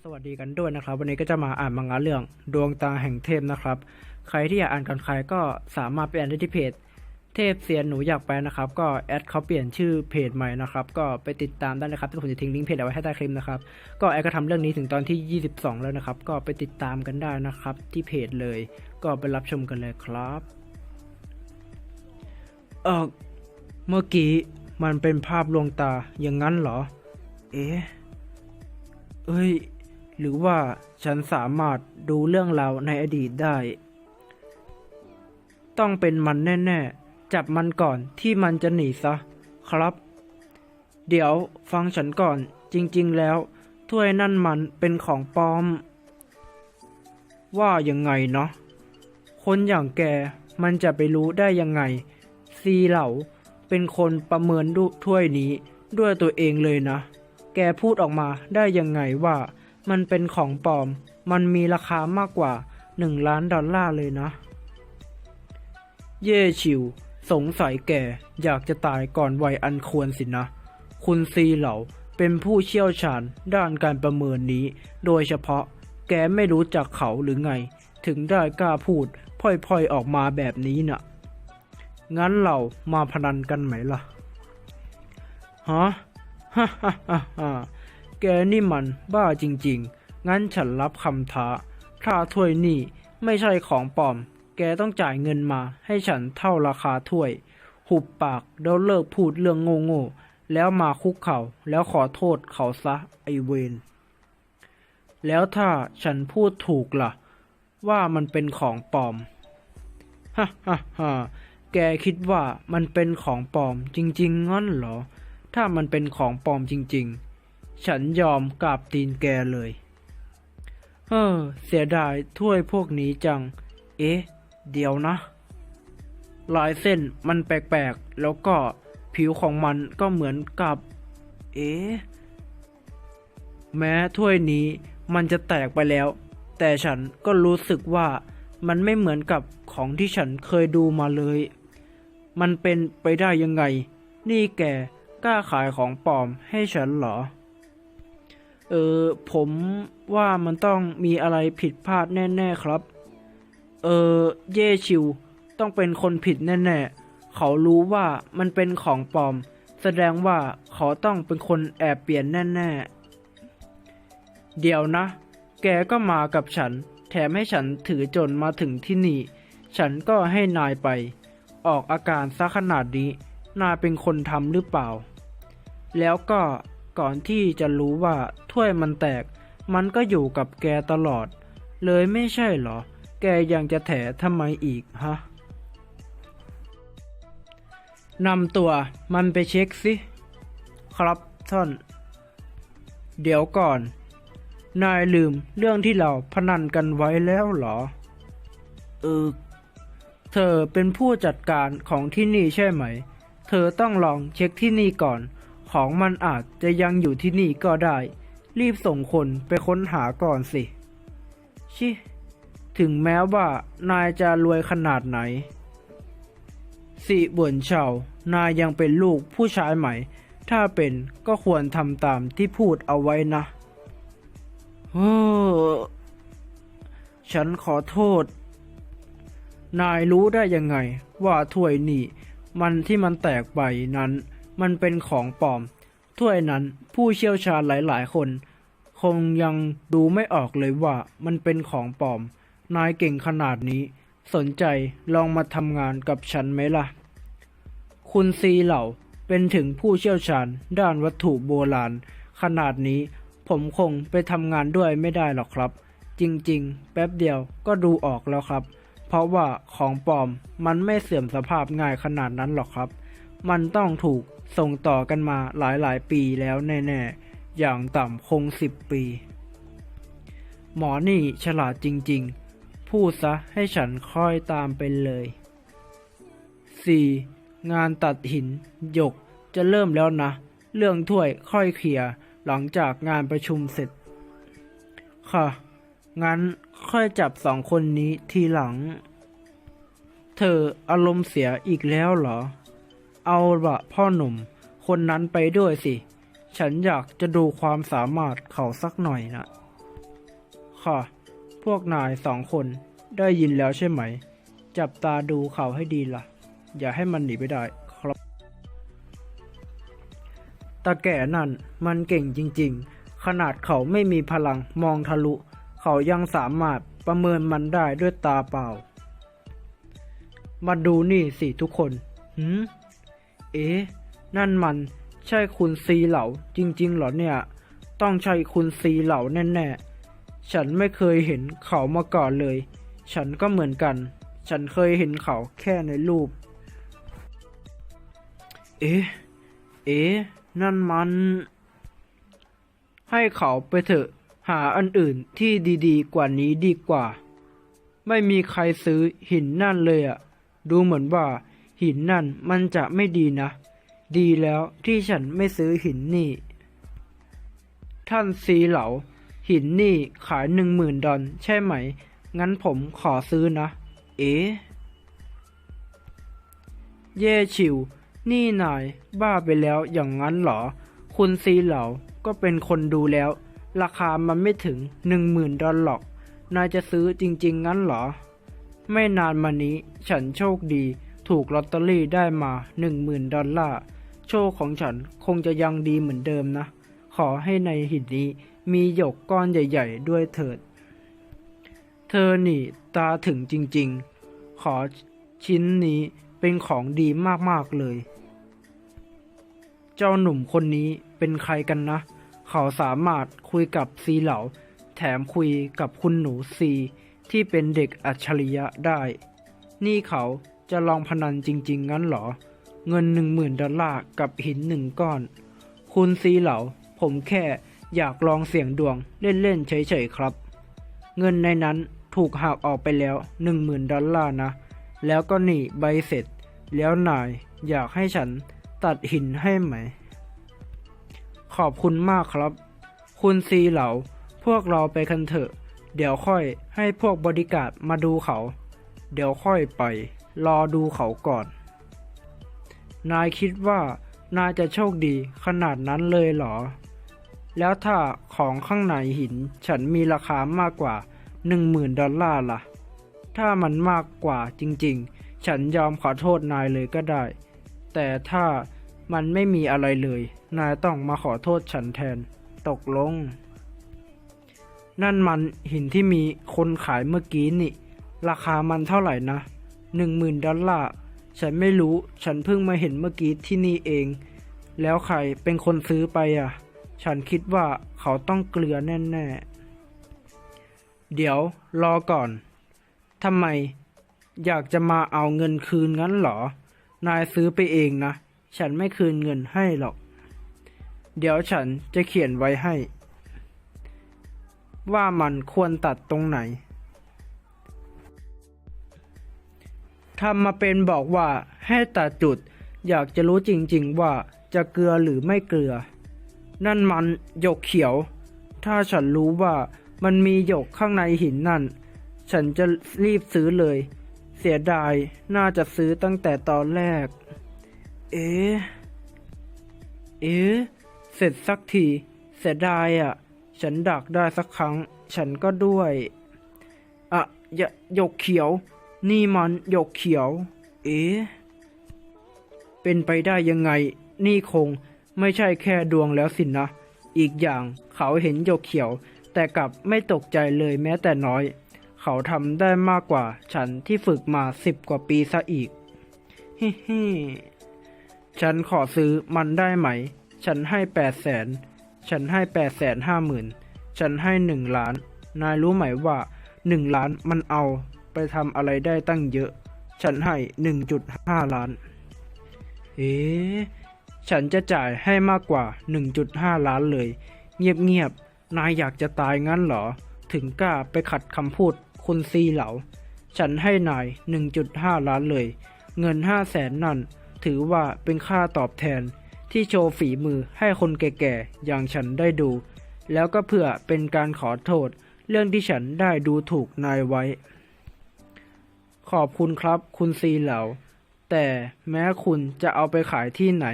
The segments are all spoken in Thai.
สวัสดีกันด้วยนะครับ วันนี้ก็จะมาอ่านมังงะเรื่องดวงตาแห่งเทพนะครับ ใครที่อยากอ่านก่อนใครก็สามารถไปอ่านได้ที่เพจ เทพเซียนหนูอยากไปนะครับ ก็แอดเขาเปลี่ยนชื่อเพจใหม่นะครับ ก็ไปติดตามได้นะครับที่ผมจะทิ้งลิงก์เพจเอาไว้ให้ใต้คลิปนะครับ ก็แอดก็ทำเรื่องนี้ถึงตอนที่ 22 แล้วนะครับ ก็ไปติดตามกันได้นะครับ ที่เพจเลย ก็ไปรับชมกันเลยครับเออเมื่อกี้มันเป็นภาพลวงตาอย่างนั้นเหรอ เอ๊ะเอ้ย หรือว่าฉันสามารถดูเรื่องราวในอดีตได้ ต้องเป็นมันแน่ ๆ จับมันก่อนที่มันจะหนีซะ ครับ เดี๋ยวฟังฉันก่อนจริง ๆ แล้วถ้วยนั่นมันเป็นของปลอม ว่ายังไงเนาะคนอย่างแกมันจะไปรู้ได้ยังไง ซีเหล่าเป็นคนประเมินดูถ้วยนี้ด้วยตัวเองเลยนะ แกพูดออกมาได้ยังไงว่า มันเป็นของปลอม มันมีราคามากกว่าหนึ่งล้านดอลลาร์เลยนะ เย่ชิว สงสัยแกอยากจะตายก่อนวัยอันควรสินะ คุณซีเหล่าเป็นผู้เชี่ยวชาญด้านการประเมินนี้ โดยเฉพาะแกไม่รู้จักเขาหรือไง ถึงได้กล้าพูดพล่อยๆออกมาแบบนี้น่ะ งั้นเรามาพนันกันไหมล่ะ ฮะฮ่าฮ่าฮ่า แกนี่มันบ้าจริงๆ งั้นฉันรับคำท้า ถ้าถ้วยนี่ไม่ใช่ของปลอม แกต้องจ่ายเงินมาให้ฉันเท่าราคาถ้วย หุบปากแล้วเลิกพูดเรื่องโง่ๆ แล้วมาคุกเข่าแล้วขอโทษเขาซะไอเวนแล้วถ้าฉันพูดถูกล่ะ ว่ามันเป็นของปลอมฮ่าฮ่าฮ่าแกคิดว่ามันเป็นของปลอมจริง ๆงั้นเหรอ ถ้ามันเป็นของปลอมจริง ๆ ฉันยอมกราบตีนแกเลย เออ เสียดายถ้วยพวกนี้จัง เอ๊ะ เดี๋ยวนะ ลายเส้นมันแปลกๆ แล้วก็ผิวของมันก็เหมือนกับ เอ๊ะ แม้ถ้วยนี้มันจะแตกไปแล้ว แต่ฉันก็รู้สึกว่ามันไม่เหมือนกับของที่ฉันเคยดูมาเลย มันเป็นไปได้ยังไง นี่แกกล้าขายของปลอมให้ฉันเหรอ เออผมว่ามันต้องมีอะไรผิดพลาดแน่ ๆครับ เออเย่ชิว ต้องเป็นคนผิดแน่ ๆ เขารู้ว่ามันเป็นของปลอม แสดงว่าเขาต้องเป็นคนแอบเปลี่ยนแน่ๆ เดี๋ยวนะ แกก็มากับฉัน แถมให้ฉันถือจนมาถึงที่นี่ ฉันก็ให้นายไป ออกอาการซะขนาดนี้ นายเป็นคนทำหรือเปล่า แล้วก็ ก่อนที่จะรู้ว่าถ้วยมันแตก มันก็อยู่กับแกตลอด เลยไม่ใช่เหรอ แกยังจะแถทำไมอีกฮะนำตัวมันไปเช็คสิ ครับท่าน เดี๋ยวก่อน นายลืมเรื่องที่เราพนันกันไว้แล้วเหรอ เออ เธอเป็นผู้จัดการของที่นี่ใช่ไหม เธอต้องลองเช็คที่นี่ก่อน ของมันอาจจะยังอยู่ที่นี่ก็ได้ รีบส่งคนไปค้นหาก่อนสิ ชิ ถึงแม้ว่านายจะรวยขนาดไหน สิบ่วนเฉานายยังเป็นลูกผู้ชายใหม่ ถ้าเป็นก็ควรทำตามที่พูดเอาไว้นะเฮ้อฉันขอโทษ นายรู้ได้ยังไงว่าถ้วยนี่มันที่มันแตกไปนั้น มันเป็นของปลอมถ้วยนั้นผู้เชี่ยวชาญหลาย ๆ คน คงยังดูไม่ออกเลยว่ามันเป็นของปลอม นายเก่งขนาดนี้ สนใจลองมาทำงานกับฉันไหมล่ะ คุณซีเหล่าเป็นถึงผู้เชี่ยวชาญด้านวัตถุโบราณ ขนาดนี้ผมคงไปทำงานด้วยไม่ได้หรอกครับ จริง ๆ แป๊บเดียวก็ดูออกแล้วครับ เพราะว่าของปลอมมันไม่เสื่อมสภาพง่ายขนาดนั้นหรอกครับ มันต้องถูก ส่งต่อกันมาหลายๆปีแล้วแน่ๆ อย่างต่ำคงสิบปี หมอนี่ฉลาดจริงๆ พูดซะให้ฉันค่อยตามไปเลย 4. งานตัดหินหยกจะเริ่มแล้วนะ เรื่องถ้วยค่อยเคลียร์หลังจากงานประชุมเสร็จ ค่ะ งั้นค่อยจับสองคนนี้ทีหลัง เธออารมณ์เสียอีกแล้วเหรอ เอาละพ่อหนุ่ม คนนั้นไปด้วยสิ ฉันอยากจะดูความสามารถเขาสักหน่อยนะ ค่ะ พวกนายสองคนได้ยินแล้วใช่ไหม จับตาดูเขาให้ดีล่ะ อย่าให้มันหนีไปได้ครับ ตาแก่นั่นมันเก่งจริง ๆ ขนาดเขาไม่มีพลังมองทะลุ เขายังสามารถประเมินมันได้ด้วยตาเปล่า มาดูนี่สิทุกคนหืม เอ๊ะ นั่นมันใช่คุณซีเหลาจริงๆเหรอเนี่ย ต้องใช่คุณซีเหลาแน่ๆ ฉันไม่เคยเห็นเขามาก่อนเลย ฉันก็เหมือนกัน ฉันเคยเห็นเขาแค่ในรูป เอ๊ะ เอ๊ะ นั่นมัน ให้เขาไปเถอะ หาอันอื่นที่ดีๆ กว่านี้ดีกว่า ไม่มีใครซื้อหินนั่นเลยอะ ดูเหมือนว่า หินนั่นมันจะไม่ดีนะ ดีแล้วที่ฉันไม่ซื้อหินนี่ ท่านซีเหลา หินนี่ขายหนึ่งหมื่นดอลใช่ไหม งั้นผมขอซื้อนะ เอ๊ะเย่ฉิว นี่นายบ้าไปแล้วอย่างนั้นเหรอ คุณซีเหลาก็เป็นคนดูแล้ว ราคามันไม่ถึงหนึ่งหมื่นดอลหรอก นายจะซื้อจริง ๆ งั้นเหรอ ไม่นานมานี้ฉันโชคดี ถูกลอตเตอรี่ได้มาหนึ่งหมื่นดอลลาร์ โชคของฉันคงจะยังดีเหมือนเดิมนะ ขอให้ในหินนี้มีหยกก้อนใหญ่ ๆ ด้วยเถิด เธอหนีตาถึงจริงๆ ขอชิ้นนี้เป็นของดีมากๆเลย เจ้าหนุ่มคนนี้เป็นใครกันนะ เขาสามารถคุยกับซีเหลาแถมคุยกับคุณหนูซีที่เป็นเด็กอัจฉริยะได้ นี่เขา จะลองพนันจริง ๆ งั้นเหรอ เงินหนึ่งหมื่นดอลลาร์กับหินหนึ่งก้อน คุณซีเหลาผมแค่อยากลองเสี่ยงดวงเล่น ๆ เฉย ๆ ครับ เงินในนั้นถูกหักออกไปแล้วหนึ่งหมื่นดอลลาร์นะ แล้วก็หนีใบเสร็จ แล้วนายอยากให้ฉันตัดหินให้ไหม ขอบคุณมากครับ คุณซีเหลาพวกเราไปกันเถอะ เดี๋ยวค่อยให้พวกบริการดมาดูเขา เดี๋ยวค่อยไป รอดูเขาก่อน นายคิดว่านายจะโชคดีขนาดนั้นเลยเหรอ แล้วถ้าของข้างในหินฉันมีราคามากกว่าหนึ่งหมื่นดอลลาร์ล่ะ ถ้ามันมากกว่าจริงๆ ฉันยอมขอโทษนายเลยก็ได้ แต่ถ้ามันไม่มีอะไรเลย นายต้องมาขอโทษฉันแทน ตกลง นั่นมันหินที่มีคนขายเมื่อกี้นี่ ราคามันเท่าไหร่นะ หนึ่งหมื่นดอลลาร์ ฉันไม่รู้ ฉันเพิ่งมาเห็นเมื่อกี้ที่นี่เอง แล้วใครเป็นคนซื้อไปอะ ฉันคิดว่าเขาต้องเกลือแน่ๆ เดี๋ยวรอก่อน ทำไม อยากจะมาเอาเงินคืนงั้นเหรอ นายซื้อไปเองนะ ฉันไม่คืนเงินให้หรอก เดี๋ยวฉันจะเขียนไว้ให้ ว่ามันควรตัดตรงไหน ทำมาเป็นบอกว่าให้ตัดจุด อยากจะรู้จริงๆว่าจะเกลือหรือไม่เกลือ นั่นมันหยกเขียว ถ้าฉันรู้ว่ามันมีหยกข้างในหินนั่น ฉันจะรีบซื้อเลย เสียดายน่าจะซื้อตั้งแต่ตอนแรก เอ๊ะ เอ๊ะ เสร็จสักที เสียดายอะ ฉันดักได้สักครั้ง ฉันก็ด้วยอะอย่าหยกเขียว นี่มันหยกเขียว เอ๊ะ เป็นไปได้ยังไง นี่คงไม่ใช่แค่ดวงแล้วสินนะ อีกอย่างเขาเห็นหยกเขียว แต่กลับไม่ตกใจเลยแม้แต่น้อย เขาทำได้มากกว่าฉันที่ฝึกมาสิบกว่าปีซะอีกฮิฮิฉันขอซื้อมันได้ไหม ฉันให้แปดแสน ฉันให้แปดแสนห้าหมื่น ฉันให้หนึ่งล้าน นายรู้ไหมว่าหนึ่งล้านมันเอา ไปทำอะไรได้ตั้งเยอะ ฉันให้หนึ่งจุดห้าล้าน เอ๊ะฉันจะจ่ายให้มากกว่า 1.5 ล้านเลย เงียบๆ นายอยากจะตายงั้นเหรอ ถึงกล้าไปขัดคำพูดคุณซีเหลา ฉันให้นาย 1.5 ล้านเลย เงิน5แสนนั่น ถือว่าเป็นค่าตอบแทนที่โชว์ฝีมือให้คนแก่ๆ อย่างฉันได้ดู แล้วก็เพื่อเป็นการขอโทษเรื่องที่ฉันได้ดูถูกนายไว้ ขอบคุณครับ คุณซีเหลาแต่แม้คุณจะเอาไปขายที่ไหน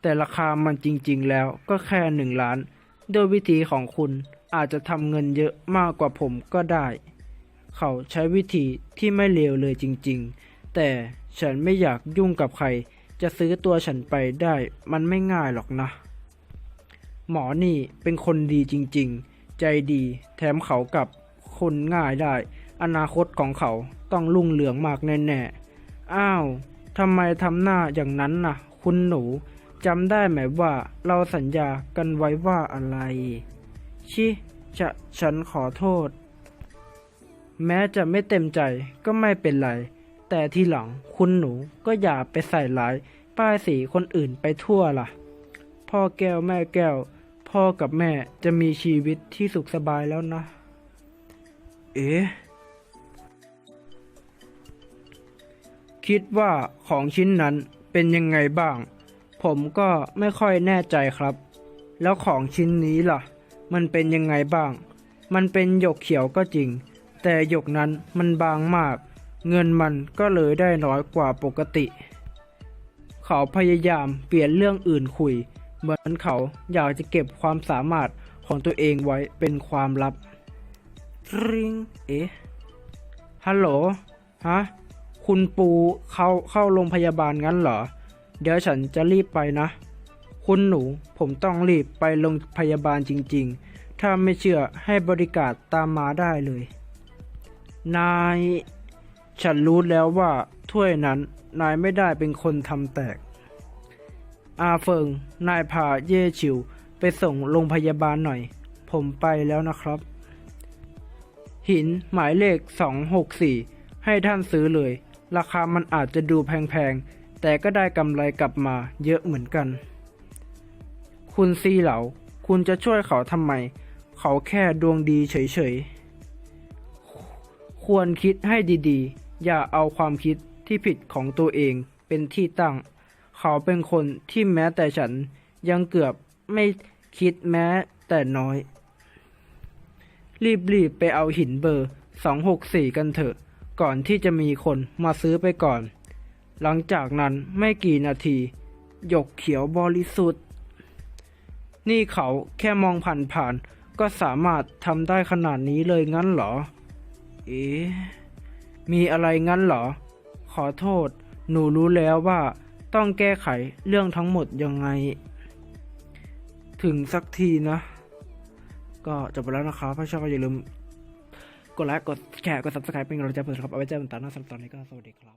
แต่ราคามันจริงๆแล้วก็แค่หนึ่งล้าน โดยวิธีของคุณอาจจะทำเงินเยอะมากกว่าผมก็ได้ เขาใช้วิธีที่ไม่เลวเลยจริงๆ แต่ฉันไม่อยากยุ่งกับใคร จะซื้อตัวฉันไปได้มันไม่ง่ายหรอกนะ หมอนี่เป็นคนดีจริงๆ ใจดีแถมเขากับคนง่ายได้ อนาคตของเขา ต้องรุ่งเรืองมากแน่ๆ อ้าวทำไมทำหน้าอย่างนั้นน่ะ คุณหนูจำได้ไหมว่าเราสัญญากันไว้ว่าอะไร ชิจะฉันขอโทษ แม้จะไม่เต็มใจก็ไม่เป็นไร แต่ทีหลังคุณหนูก็อย่าไปใส่ร้าย ป้ายสีคนอื่นไปทั่วล่ะ พ่อแก้วแม่แก้ว พ่อกับแม่จะมีชีวิตที่สุขสบายแล้วนะ เอ๊ะ คิดว่าของชิ้นนั้นเป็นยังไงบ้าง ผมก็ไม่ค่อยแน่ใจครับ แล้วของชิ้นนี้ล่ะ มันเป็นยังไงบ้าง มันเป็นหยกเขียวก็จริง แต่หยกนั้นมันบางมาก เงินมันก็เลยได้น้อยกว่าปกติ เขาพยายามเปลี่ยนเรื่องอื่นคุย เหมือนเขาอยากจะเก็บความสามารถของตัวเองไว้เป็นความลับริงเอ๊ะฮัลโหลฮะ คุณปูเข้าเข้าโรงพยาบาลงั้นเหรอ เดี๋ยวฉันจะรีบไปนะ คุณหนูผมต้องรีบไปโรงพยาบาลจริง ๆ ถ้าไม่เชื่อให้บริการตามมาได้เลย นาย ฉันรู้แล้วว่าถ้วยนั้นนายไม่ได้เป็นคนทำแตก อาเฟิง นายพาเย่ชิว ไปส่งโรงพยาบาลหน่อย ผมไปแล้วนะครับ หินหมายเลข 264 ให้ท่านซื้อเลย ราคามันอาจจะดูแพงๆ แต่ก็ได้กำไรกลับมาเยอะเหมือนกัน คุณซีเหลา คุณจะช่วยเขาทำไม เขาแค่ดวงดีเฉยๆ ควรคิดให้ดีๆ อย่าเอาความคิดที่ผิดของตัวเองเป็นที่ตั้ง เขาเป็นคนที่แม้แต่ฉันยังเกือบไม่คิดแม้แต่น้อย รีบๆ ไปเอาหินเบอร์ 264 กันเถอะ ก่อนที่จะมีคนมาซื้อไปก่อน หลังจากนั้นไม่กี่นาที หยกเขียวบริสุทธิ์ นี่เขาแค่มองผ่านๆก็สามารถทำได้ขนาดนี้เลยงั้นเหรอ เอ๊มีอะไรงั้นเหรอ ขอโทษ หนูรู้แล้วว่าต้องแก้ไขเรื่องทั้งหมดยังไง ถึงสักทีนะ ก็จบไปแล้วนะครับ ถ้าชอบก็อย่าลืม กดไลค์กดแชร์กด subscribe เป็นกำลังใจเพื่อนครับเอาไว้เจอกันตอนหน้าสำหรับตอนนี้ก็สวัสดีครับ